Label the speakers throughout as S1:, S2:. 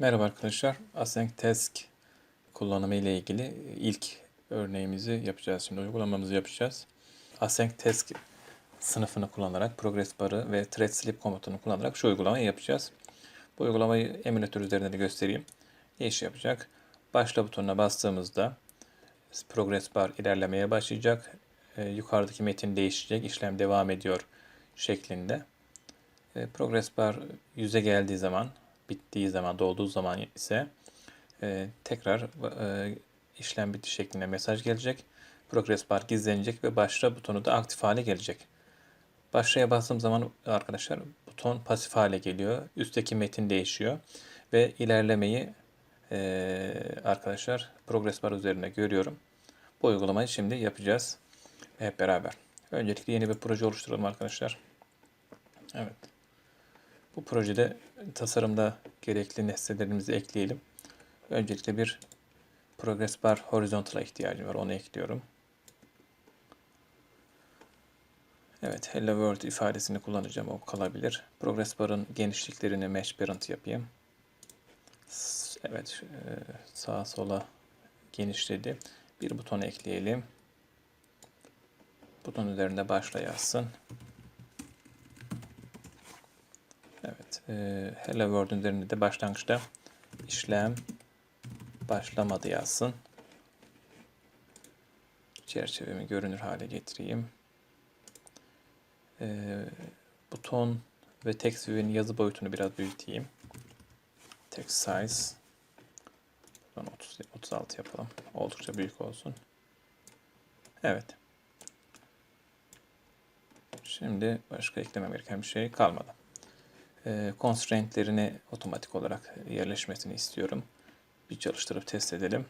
S1: Merhaba arkadaşlar. Async Task kullanımı ile ilgili ilk örneğimizi yapacağız. Şimdi uygulamamızı yapacağız. Async Task sınıfını kullanarak Progress Bar'ı ve Thread Sleep komutunu kullanarak şu uygulamayı yapacağız. Bu uygulamayı emülatör üzerinde de göstereyim. Ne iş yapacak? Başla butonuna bastığımızda Progress Bar ilerlemeye başlayacak. Ee, yukarıdaki metin değişecek. işlem devam ediyor şeklinde. E, Progress bar 100'e geldiği zaman, bittiği zaman, dolduğu zaman ise e, tekrar e, işlem bitti şeklinde mesaj gelecek. Progress bar gizlenecek ve başla butonu da aktif hale gelecek. Başlaya bastığım zaman arkadaşlar buton pasif hale geliyor. Üstteki metin değişiyor ve ilerlemeyi e, arkadaşlar Progress bar üzerinde görüyorum. Bu uygulamayı şimdi yapacağız hep beraber. Öncelikle yeni bir proje oluşturalım arkadaşlar. Evet. Bu projede tasarımda gerekli nesnelerimizi ekleyelim. Öncelikle bir Progress Bar Horizontal'a ihtiyacım var. Onu ekliyorum. Evet, Hello World ifadesini kullanacağım. O kalabilir. Progress Bar'ın genişliklerini Mesh Parent yapayım. Evet, e, sağa sola genişledi. Bir buton ekleyelim. Buton üzerinde başla yazsın. Evet. E, Hello World üzerinde de başlangıçta işlem başlamadı yazsın. Çerçevemi görünür hale getireyim. E, buton ve text view'in yazı boyutunu biraz büyüteyim. Text size buradan 30, 36 yapalım. Oldukça büyük olsun. Evet. Şimdi başka eklemem gereken bir şey kalmadı constraint'lerini otomatik olarak yerleşmesini istiyorum. Bir çalıştırıp test edelim.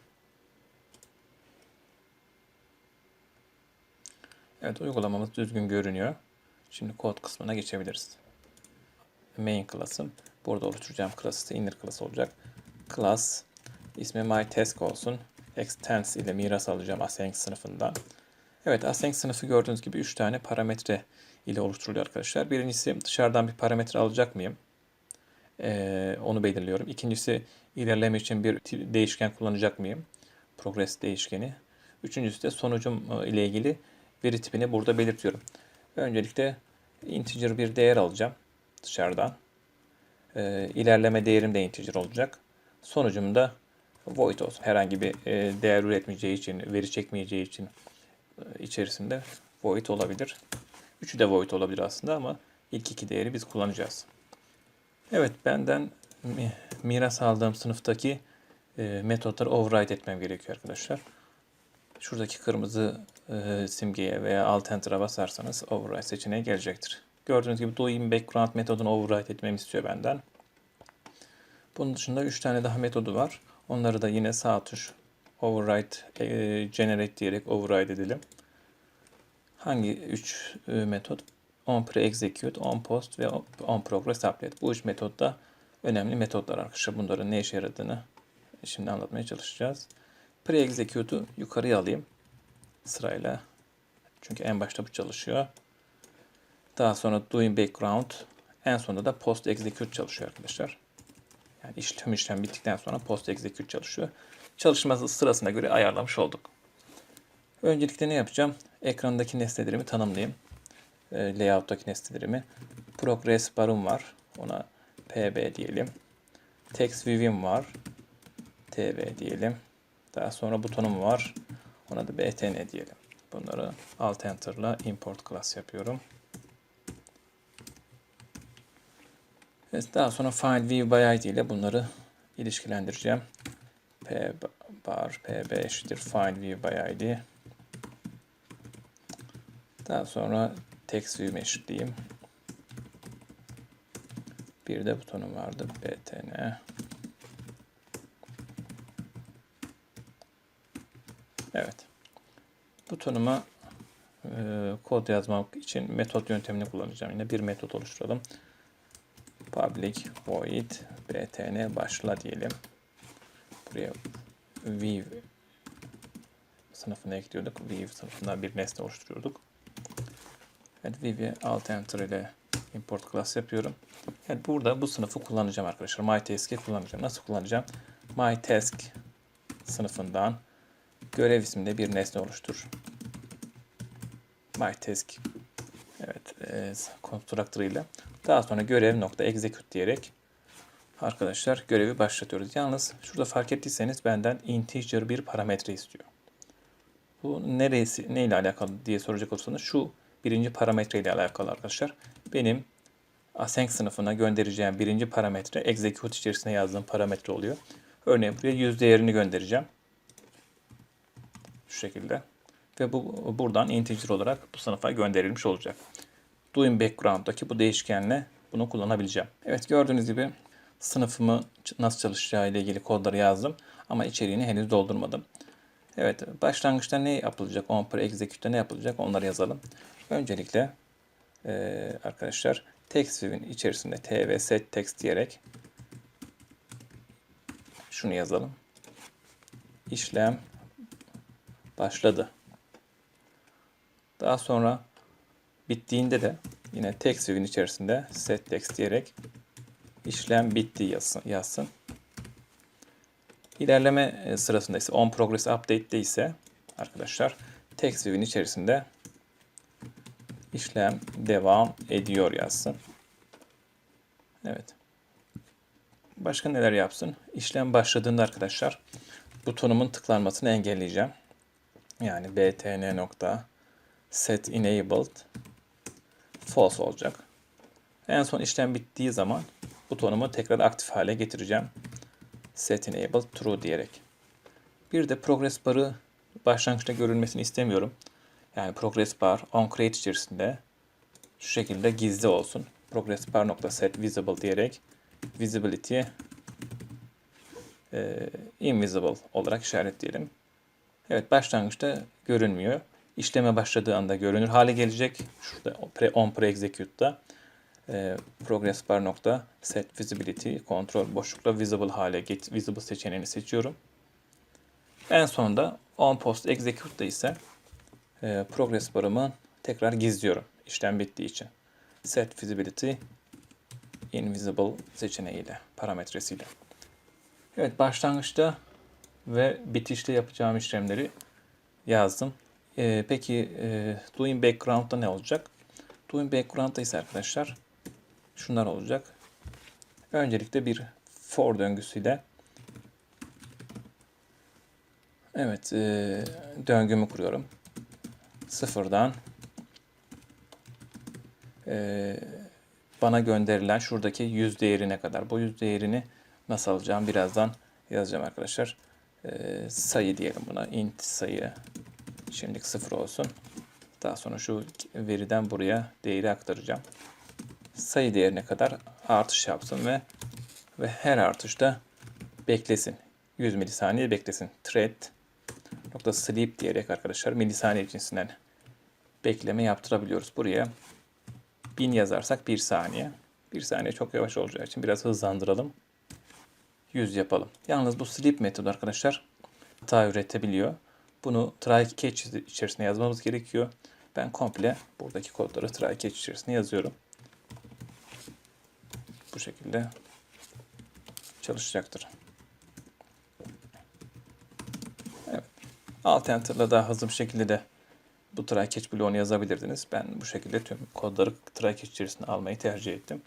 S1: Evet uygulamamız düzgün görünüyor. Şimdi kod kısmına geçebiliriz. Main class'ım. Burada oluşturacağım class ise inner class olacak. Class ismi myTask olsun. Extends ile miras alacağım async sınıfından. Evet async sınıfı gördüğünüz gibi 3 tane parametre ile oluşturuluyor arkadaşlar. Birincisi dışarıdan bir parametre alacak mıyım? Ee, onu belirliyorum. İkincisi ilerleme için bir değişken kullanacak mıyım? Progress değişkeni. Üçüncüsü de sonucum e, ile ilgili veri tipini burada belirtiyorum. Öncelikle integer bir değer alacağım dışarıdan. Ee, ilerleme değerim de integer olacak. Sonucum da void olsun. Herhangi bir e, değer üretmeyeceği için, veri çekmeyeceği için e, içerisinde void olabilir. Üçü de void olabilir aslında ama ilk iki değeri biz kullanacağız. Evet benden miras aldığım sınıftaki e, metotları override etmem gerekiyor arkadaşlar. Şuradaki kırmızı e, simgeye veya alt enter'a basarsanız override seçeneği gelecektir. Gördüğünüz gibi doing background metodunu override etmemi istiyor benden. Bunun dışında 3 tane daha metodu var. Onları da yine sağ tuş override e, generate diyerek override edelim. Hangi 3 e, metot? On pre-execute, on post ve on progress update. Bu üç metot da önemli metotlar arkadaşlar. Bunların ne işe yaradığını şimdi anlatmaya çalışacağız. Pre-execute'u yukarıya alayım sırayla. Çünkü en başta bu çalışıyor. Daha sonra doing background. En sonunda da post execute çalışıyor arkadaşlar. Yani işlem işlem bittikten sonra post execute çalışıyor. Çalışması sırasına göre ayarlamış olduk. Öncelikle ne yapacağım? Ekrandaki nesnelerimi tanımlayayım. E, layout'taki nesnelerimi. Progress bar'ım var. Ona pb diyelim. Text view'im var. tb diyelim. Daha sonra butonum var. Ona da btn diyelim. Bunları alt enter'la import class yapıyorum. Daha sonra find view by id ile bunları ilişkilendireceğim. p bar pb eşittir find view by id. Daha sonra text view eşitleyeyim. Bir de butonum vardı. btn. Evet. Butonuma e, kod yazmak için metot yöntemini kullanacağım. Yine bir metot oluşturalım. Public void btn başla diyelim. Buraya view sınıfına ekliyorduk. View sınıfından bir nesne oluşturuyorduk. Evet, Vivi alt enter ile import class yapıyorum. Evet, burada bu sınıfı kullanacağım arkadaşlar. MyTask'i kullanacağım. Nasıl kullanacağım? MyTask sınıfından görev isminde bir nesne oluştur. MyTask evet, e, constructor ile daha sonra görev nokta execute diyerek arkadaşlar görevi başlatıyoruz. Yalnız şurada fark ettiyseniz benden integer bir parametre istiyor. Bu neresi, ne ile alakalı diye soracak olursanız şu birinci parametre ile alakalı arkadaşlar. Benim async sınıfına göndereceğim birinci parametre execute içerisine yazdığım parametre oluyor. Örneğin buraya yüz değerini göndereceğim. Şu şekilde. Ve bu buradan integer olarak bu sınıfa gönderilmiş olacak. Doing background'daki bu değişkenle bunu kullanabileceğim. Evet gördüğünüz gibi sınıfımı nasıl çalışacağı ile ilgili kodları yazdım. Ama içeriğini henüz doldurmadım. Evet başlangıçta ne yapılacak? On per execute'de ne yapılacak? Onları yazalım. Öncelikle e, arkadaşlar text view'in içerisinde t ve set text diyerek şunu yazalım. İşlem başladı. Daha sonra bittiğinde de yine text view'in içerisinde set text diyerek işlem bitti yazsın. yazsın. İlerleme e, sırasında ise on progress update'de ise arkadaşlar text view'in içerisinde işlem devam ediyor yazsın. Evet. Başka neler yapsın? İşlem başladığında arkadaşlar butonumun tıklanmasını engelleyeceğim. Yani btn nokta set enabled false olacak. En son işlem bittiği zaman butonumu tekrar aktif hale getireceğim. Set enabled true diyerek. Bir de progress barı başlangıçta görülmesini istemiyorum. Yani progress bar on create içerisinde şu şekilde gizli olsun. Progress bar nokta set visible diyerek visibility e, invisible olarak işaretleyelim. Evet başlangıçta görünmüyor. İşleme başladığı anda görünür hale gelecek. Şurada on pre execute'da e, progress bar nokta set visibility kontrol boşlukla visible hale get visible seçeneğini seçiyorum. En sonunda on post execute'da ise e, progress barımı tekrar gizliyorum. İşlem bittiği için. Set visibility invisible seçeneğiyle, parametresiyle. Evet başlangıçta ve bitişte yapacağım işlemleri yazdım. Ee, peki e, doing background'da ne olacak? Doing background'da ise arkadaşlar şunlar olacak. Öncelikle bir for döngüsüyle Evet, e, döngümü kuruyorum. Sıfırdan e, bana gönderilen şuradaki yüz değerine kadar. Bu yüz değerini nasıl alacağım birazdan yazacağım arkadaşlar. E, sayı diyelim buna. int sayı şimdilik sıfır olsun. Daha sonra şu veriden buraya değeri aktaracağım. Sayı değerine kadar artış yapsın ve ve her artışta beklesin. 100 milisaniye beklesin. Thread nokta sleep diyerek arkadaşlar milisaniye cinsinden bekleme yaptırabiliyoruz. Buraya 1000 yazarsak 1 saniye. 1 saniye çok yavaş olacağı için biraz hızlandıralım. 100 yapalım. Yalnız bu sleep metodu arkadaşlar hata üretebiliyor. Bunu try catch içerisine yazmamız gerekiyor. Ben komple buradaki kodları try catch içerisine yazıyorum. Bu şekilde çalışacaktır. Evet. Alt enter'la daha hızlı bir şekilde de bu try catch bloğunu yazabilirdiniz. Ben bu şekilde tüm kodları try catch içerisine almayı tercih ettim.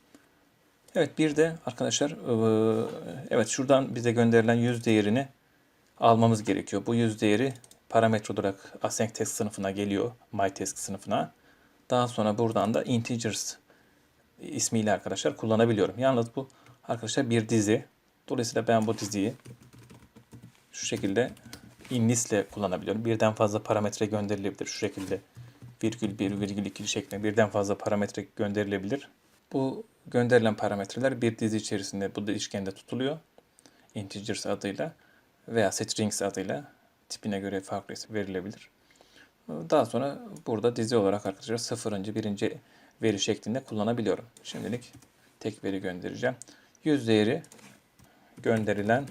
S1: Evet bir de arkadaşlar evet şuradan bize gönderilen yüz değerini almamız gerekiyor. Bu yüz değeri parametre olarak async text sınıfına geliyor. MyTask sınıfına. Daha sonra buradan da integers ismiyle arkadaşlar kullanabiliyorum. Yalnız bu arkadaşlar bir dizi. Dolayısıyla ben bu diziyi şu şekilde inlisle kullanabiliyorum. Birden fazla parametre gönderilebilir. Şu şekilde virgül 1, virgül 2 şeklinde birden fazla parametre gönderilebilir. Bu gönderilen parametreler bir dizi içerisinde bu değişkende tutuluyor. Integers adıyla veya strings adıyla tipine göre farklı verilebilir. Daha sonra burada dizi olarak arkadaşlar sıfırıncı, birinci veri şeklinde kullanabiliyorum. Şimdilik tek veri göndereceğim. Yüz değeri gönderilen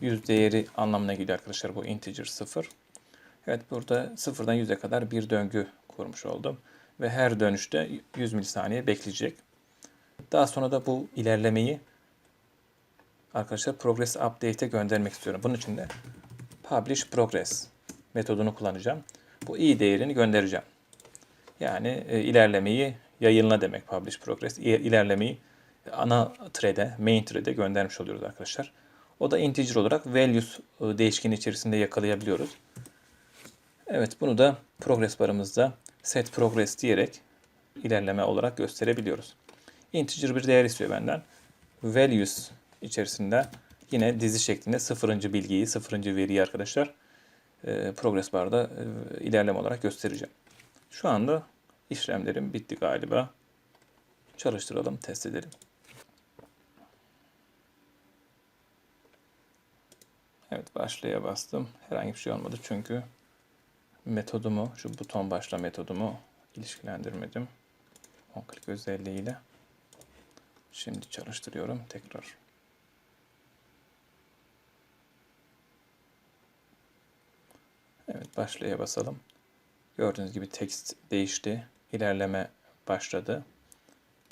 S1: yüz değeri anlamına geliyor arkadaşlar bu integer 0. Evet burada sıfırdan 100'e kadar bir döngü kurmuş oldum. ve her dönüşte 100 milisaniye bekleyecek. Daha sonra da bu ilerlemeyi arkadaşlar progress update'e göndermek istiyorum. Bunun için de publish progress metodunu kullanacağım. Bu i değerini göndereceğim. Yani e, ilerlemeyi yayınla demek publish progress. İlerlemeyi ana thread'e, main thread'e göndermiş oluyoruz arkadaşlar. O da integer olarak values e, değişkeni içerisinde yakalayabiliyoruz. Evet bunu da progress barımızda set progress diyerek ilerleme olarak gösterebiliyoruz. Integer bir değer istiyor benden. Values içerisinde yine dizi şeklinde sıfırıncı bilgiyi, sıfırıncı veriyi arkadaşlar e, progress barda e, ilerleme olarak göstereceğim. Şu anda işlemlerim bitti galiba. Çalıştıralım, test edelim. Evet başlaya bastım. Herhangi bir şey olmadı çünkü metodumu, şu buton başla metodumu ilişkilendirmedim. On klik özelliğiyle. Şimdi çalıştırıyorum tekrar. Evet başlaya basalım. Gördüğünüz gibi text değişti. İlerleme başladı.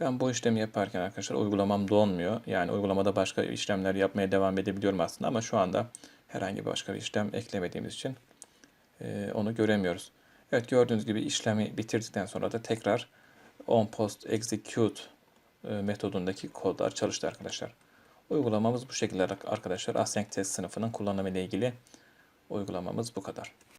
S1: Ben bu işlemi yaparken arkadaşlar uygulamam donmuyor. Yani uygulamada başka işlemler yapmaya devam edebiliyorum aslında ama şu anda herhangi başka bir işlem eklemediğimiz için e, onu göremiyoruz. Evet gördüğünüz gibi işlemi bitirdikten sonra da tekrar on post execute e, metodundaki kodlar çalıştı arkadaşlar. Uygulamamız bu şekilde arkadaşlar. Async test sınıfının kullanımı ile ilgili uygulamamız bu kadar.